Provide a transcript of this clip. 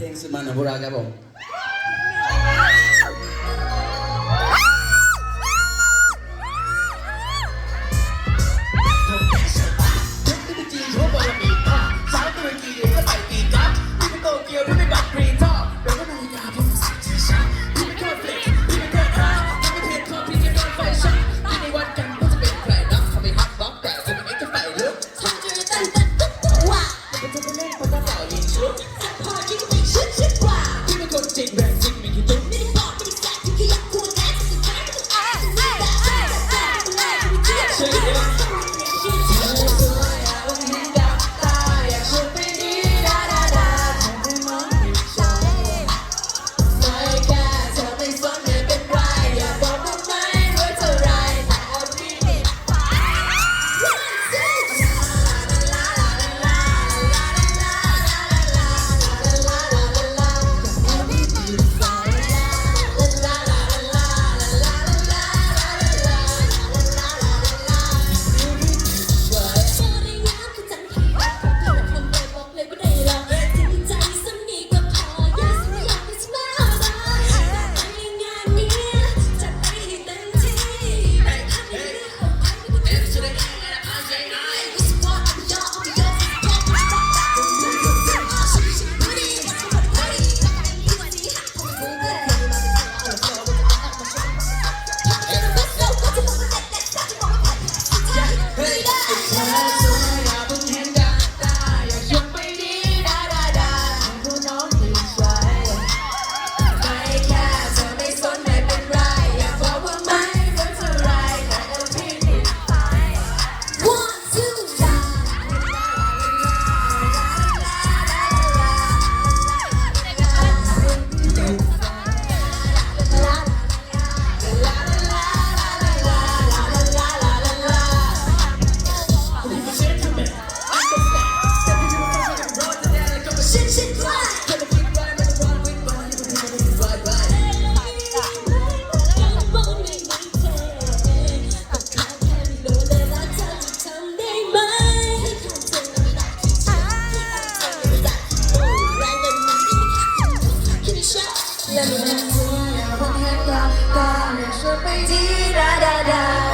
เพลงสุดมันของพวกเราครับผม Сильно помогла, помню, что пойди, да-да-да